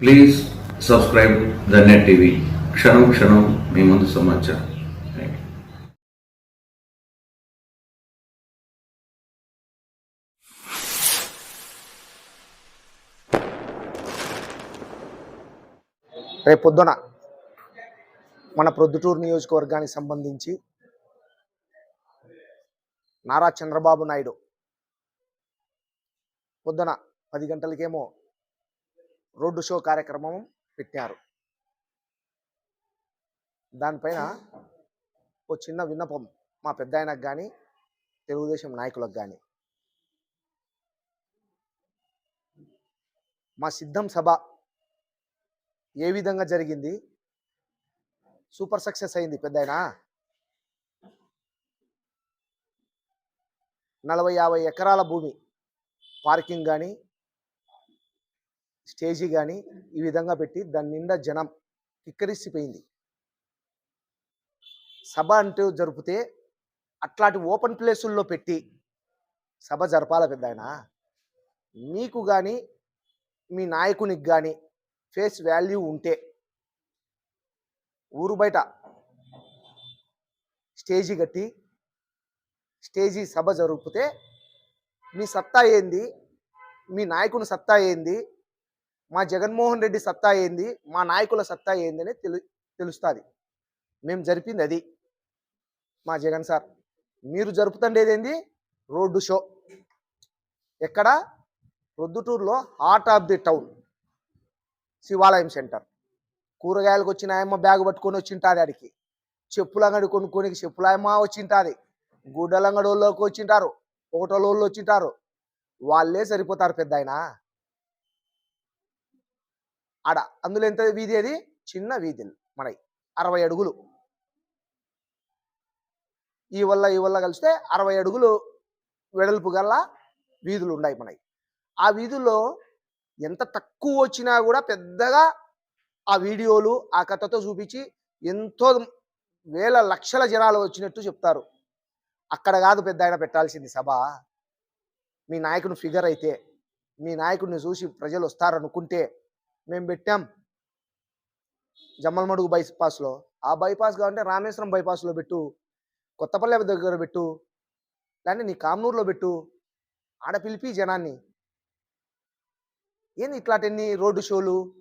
Please subscribe the Net TV క్షణం క్షణం మీ ముందు సమాచారం. రేపు పొద్దున మన ప్రొద్దుటూరు నియోజకవర్గానికి సంబంధించి నారా చంద్రబాబు నాయుడు పొద్దున పది గంటలకేమో రోడ్డు షో కార్యక్రమం పెట్టారు. దానిపైన ఓ చిన్న విన్నపం మా పెద్ద ఆయనకు కానీ తెలుగుదేశం నాయకులకు కానీ మా సిద్ధం సభ ఏ విధంగా జరిగింది? సూపర్ సక్సెస్ అయింది పెద్ద నలభై యాభై ఎకరాల భూమి పార్కింగ్ కానీ స్టేజీ కానీ ఈ విధంగా పెట్టి దాని నిండా జనం కిక్కరిసిపోయింది. సభ అంటూ జరిపితే అట్లాంటి ఓపెన్ ప్లేసుల్లో పెట్టి సభ జరపాల పెద్ద మీకు కానీ మీ నాయకునికి కానీ ఫేస్ వాల్యూ ఉంటే ఊరు బయట స్టేజీ కట్టి స్టేజీ సభ జరిపితే మీ సత్తా ఏంది? మీ నాయకుని సత్తా ఏంది? మా జగన్మోహన్ రెడ్డి సత్తా ఏంది? మా నాయకుల సత్తా ఏంది అని తెలు తెలుస్తుంది. మేము జరిపింది అది. మా జగన్ సార్. మీరు జరుపుతుండేది ఏంది? Road show. ఎక్కడ? ప్రొద్దుటూరులో heart of the town. Shivalayam centre. కూరగాయలకు వచ్చిన ఆయమ్మ బ్యాగ్ పట్టుకొని వచ్చింటుంది అడికి చెప్పుల అంగడి కొనుక్కొని చెప్పులాయమ్మ వచ్చింటుంది. గుడ్డలంగడి వాళ్ళకి వచ్చింటారు. ఒకటోళ్ళు వాళ్ళు వచ్చింటారు. వాళ్ళే సరిపోతారు పెద్ద ఆయన ఆడ అందులో ఎంత వీధి అది? చిన్న వీధులు మనకి అరవై అడుగులు. ఈ వల్ల ఈ వల్ల కలిస్తే అరవై అడుగులు వెడల్పు గల వీధులు ఉన్నాయి మనకి ఆ వీధుల్లో ఎంత తక్కువ వచ్చినా కూడా పెద్దగా ఆ వీడియోలు ఆ కథతో చూపించి ఎంతో వేల లక్షల జనాలు వచ్చినట్టు చెప్తారు. అక్కడ కాదు పెద్ద ఆయన పెట్టాల్సింది సభ. మీ నాయకుని ఫిగర్ అయితే మీ నాయకుడిని చూసి ప్రజలు వస్తారనుకుంటే మేము పెట్టాం. జమ్మలమడుగు బైపాస్లో. ఆ బైపాస్ కావాలంటే రామేశ్వరం బైపాస్లో పెట్టు. కొత్తపల్లె దగ్గర పెట్టు. లేదంటే నీ కామనూరులో పెట్టు. ఆడ పిలిపి జనాన్ని. ఏంది ఇట్లాంటిన్ని రోడ్డు షోలు?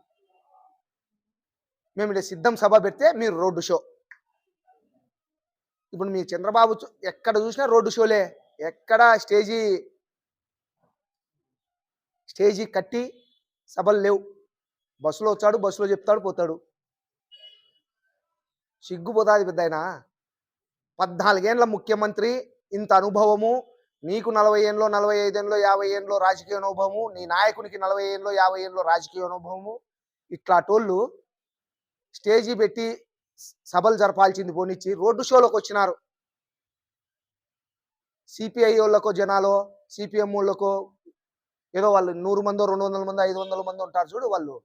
మేము ఇక్కడ సిద్ధం సభ పెడితే మీరు రోడ్డు షో. ఇప్పుడు మీ చంద్రబాబు చూ- ఎక్కడ చూసినా రోడ్డు షోలే. ఎక్కడ స్టేజీ స్టేజీ కట్టి సభలు లేవు. బస్సులో వచ్చాడు బస్సులో చెప్తాడు పోతాడు. సిగ్గుపోతాది పెద్ద ఆయన పద్నాలుగేండ్ల ముఖ్యమంత్రి ఇంత అనుభవము నీకు నలభై ఏళ్ళలో నలభై ఐదేళ్ళలో యాభై ఏళ్ళలో రాజకీయ అనుభవము నీ నాయకునికి నలభై ఏళ్ళలో యాభై ఏళ్ళలో రాజకీయ అనుభవము ఇట్లాటోళ్ళు స్టేజీ పెట్టి సభలు జరపాల్సింది పోనిచ్చి రోడ్డు షోలోకి వచ్చినారు. సిపిఐ వాళ్ళకో జనాలో సిపిఎం వాళ్ళకో ఏదో వాళ్ళు నూరు మందో రెండు వందల మంది ఐదు వందల మంది ఉంటారు చూడు వాళ్ళు.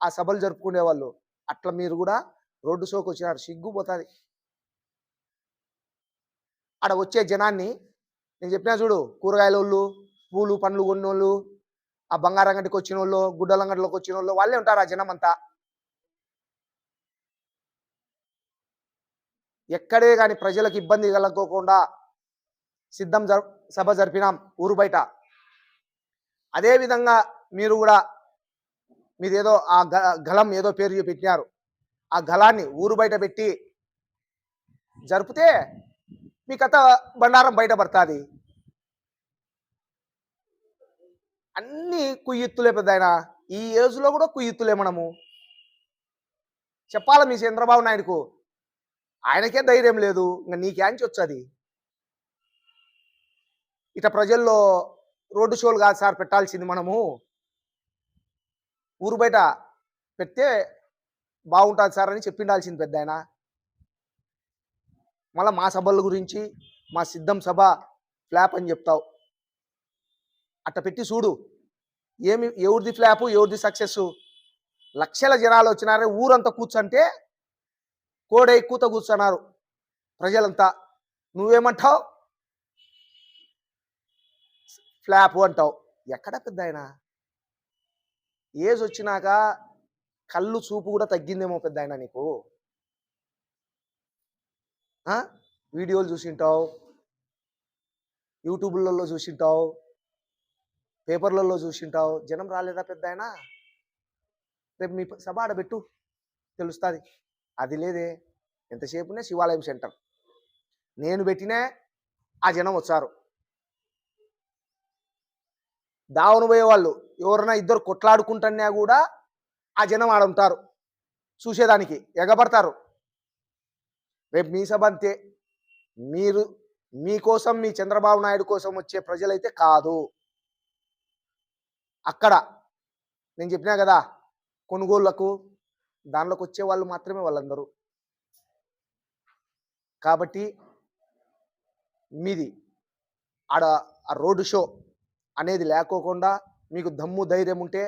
ఆ సభలు జరుపుకునే వాళ్ళు అట్లా మీరు కూడా రోడ్డు షోకి వచ్చినారు. సిగ్గుపోతుంది. ఆడ వచ్చే జనాన్ని నేను చెప్పినా చూడు కూరగాయల వాళ్ళు పూలు పండ్లు కొన్నోళ్ళు ఆ బంగారం గంటకి వచ్చిన వాళ్ళు గుడ్డల వచ్చిన వాళ్ళు వాళ్ళే ఉంటారు ఆ జనం అంతా ఎక్కడే కానీ ప్రజలకు ఇబ్బంది కలగకోకుండా సిద్ధం జర సభ జరిపినాం ఊరు బయట. అదేవిధంగా మీరు కూడా మీదేదో ఆ గ- గలం ఏదో పేరు పెట్టినారు ఆ గలాన్ని ఊరు బయట పెట్టి జరిపితే మీ కథ బండారం బయటపడుతుంది అన్ని కుయ్యిత్తులే పెద్దాయన. ఈ ఏజ్లో కూడా కుయ్యెత్తులే మనము. చెప్పాలి మీ చంద్రబాబు నాయుడుకు? ఆయనకే ధైర్యం లేదు. ఇంకా నీకేంచి వచ్చది. ఇట ప్రజల్లో రోడ్డు షోలు కాదు సార్ పెట్టాల్సింది మనము. ఊరు బయట పెడితే బాగుంటుంది సార్ అని చెప్పిండాల్సింది పెద్ద ఆయన. మళ్ళీ మా సభల గురించి మా సిద్ధం సభ ఫ్లాప్ అని చెప్తావు. అట్ట పెట్టి చూడు. ఏమి ఎవరిది ఫ్లాపు ఎవరిది సక్సెస్ లక్షల జనాలు వచ్చినారే ఊరంతా కూర్చుంటే కోడై కూత కూర్చున్నారు ప్రజలంతా. నువ్వేమంటావు? ఫ్లాప్ అంటావు. ఎక్కడ పెద్ద ఆయన? ఏజ్ వచ్చినాక కళ్ళు చూపు కూడా తగ్గిందేమో పెద్ద ఆయన నీకు వీడియోలు చూసింటావు? యూట్యూబ్లలో చూసింటావు? పేపర్లలో చూసింటావు? జనం రాలేదా పెద్ద ఆయన రేపు మీ సభ ఆడబెట్టు తెలుస్తుంది. అది లేదే. ఎంతసేపునే శివాలయం సెంటర్. నేను పెట్టినే ఆ జనం వచ్చారు. దావును పోయే వాళ్ళు ఎవరైనా ఇద్దరు కొట్లాడుకుంటున్నా కూడా ఆ జనం ఆడ ఉంటారు. చూసేదానికి ఎగబడతారు. రేపు మీ సభ అంతే. మీరు మీకోసం మీ చంద్రబాబు నాయుడు కోసం వచ్చే ప్రజలైతే కాదు. అక్కడ నేను చెప్పినా కదా కొనుగోళ్ళకు దానిలోకి వచ్చే వాళ్ళు మాత్రమే వాళ్ళందరూ. కాబట్టి మీది ఆడ ఆ రోడ్డు షో అనేది లేకోకుండా మీకు దమ్ము ధైర్యం ఉంటే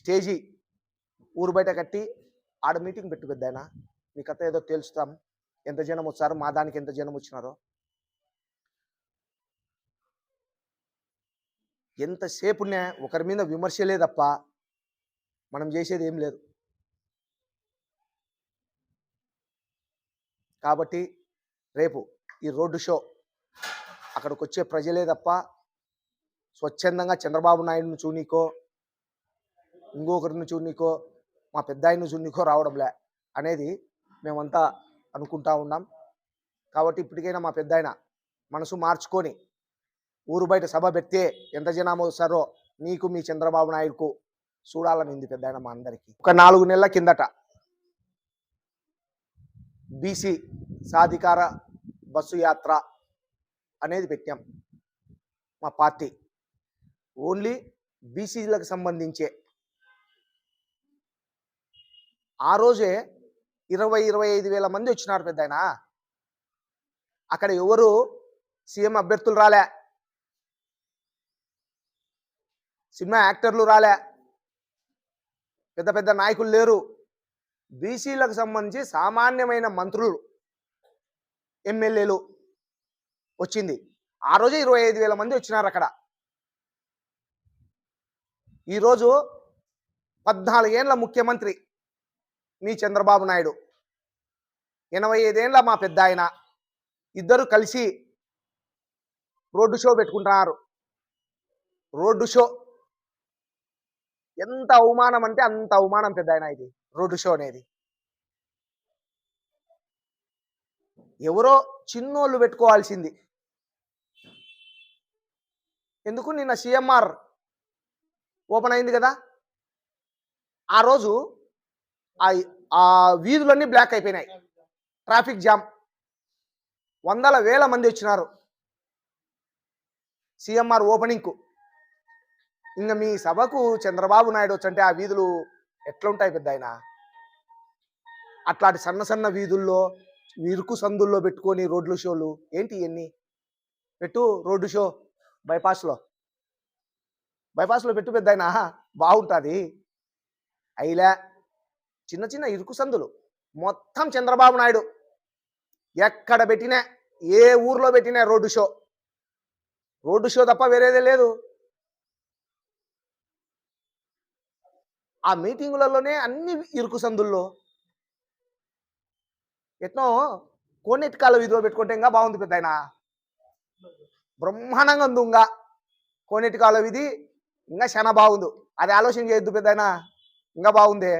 స్టేజీ ఊరు బయట కట్టి ఆడ మీటింగ్ పెట్టు పెద్దాయన మీ కథ ఏదో తెలుస్తాం ఎంత జనం వచ్చారు? మా దానికి ఎంత జనం వచ్చినారో? ఎంతసేపునే ఒకరి మీద విమర్శలే తప్ప మనం చేసేది ఏం లేదు. కాబట్టి రేపు ఈ రోడ్డు షో అక్కడికి వచ్చే ప్రజలే తప్ప స్వచ్ఛందంగా చంద్రబాబు నాయుడును చూనీకో ఇంకొకరిని చూనీకో మా పెద్ద ఆయన్ని చూడనీకో రావడంలే అనేది మేమంతా అనుకుంటా ఉన్నాం. కాబట్టి ఇప్పటికైనా మా పెద్ద ఆయన మనసు మార్చుకొని ఊరు బయట సభ పెడితే ఎంత జనామో వస్తారో నీకు మీ చంద్రబాబు నాయుడుకు చూడాలని ఉంది పెద్ద ఆయన మా అందరికీ. ఒక నాలుగు నెలల కిందట బీసీ సాధికార బస్సు యాత్ర అనేది పెట్టాం. మా పార్టీ ఓన్లీ బీసీలకు సంబంధించే. ఆ రోజే ఇరవై ఇరవై ఐదు వేల మంది వచ్చినారు పెద్ద ఆయన అక్కడ ఎవరు సీఎం అభ్యర్థులు రాలే. సినిమా యాక్టర్లు రాలే. పెద్ద పెద్ద నాయకులు లేరు. బీసీలకు సంబంధించి సామాన్యమైన మంత్రులు ఎమ్మెల్యేలు వచ్చింది. ఆ రోజే ఇరవై ఐదు వేల మంది వచ్చినారు అక్కడ. ఈరోజు పద్నాలుగేండ్ల ముఖ్యమంత్రి మీ చంద్రబాబు నాయుడు. ఎనభై ఐదేండ్ల మా పెద్ద ఆయన ఇద్దరు కలిసి రోడ్డు షో పెట్టుకుంటున్నారు. Road show. ఎంత అవమానం అంటే అంత అవమానం పెద్ద ఆయన ఇది రోడ్డు షో అనేది. ఎవరో చిన్నోళ్ళు పెట్టుకోవాల్సింది. ఎందుకు నిన్న సిఎంఆర్ ఓపెన్ అయింది కదా? ఆ రోజు ఆ వీధులన్నీ బ్లాక్ అయిపోయినాయి. Traffic jam. వందల వేల మంది వచ్చినారు. సిఎంఆర్ ఓపెనింగ్కు. ఇంకా మీ సభకు చంద్రబాబు నాయుడు వచ్చంటే ఆ వీధులు ఎట్లుంటాయి పెద్ద ఆయన అట్లాంటి సన్న సన్న వీధుల్లో ఇరుకు సందుల్లో పెట్టుకొని రోడ్లు షోలు ఏంటి ఇవన్నీ పెట్టు రోడ్డు షో బైపాస్లో. బైపాస్లో పెట్టు పెద్ద ఆయన బాగుంటుంది. అయిలా చిన్న చిన్న ఇరుకు సందులు. మొత్తం చంద్రబాబు నాయుడు. ఎక్కడ పెట్టినా ఏ ఊర్లో పెట్టినా రోడ్డు షో. రోడ్డు షో తప్ప వేరేదే లేదు. ఆ మీటింగులలోనే అన్ని ఇరుకు సందుల్లో. ఎట్నో కోనెట్కాల వీధిలో పెట్టుకుంటే ఇంకా బాగుంది పెద్ద ఆయన బ్రహ్మాండంగా ఉంది ఇంకా కోనెట్కాల వీధి. ఇంకా చాలా బాగుంది అది ఆలోచన చేయొద్దు పెద్ద ఇంకా బాగుంది.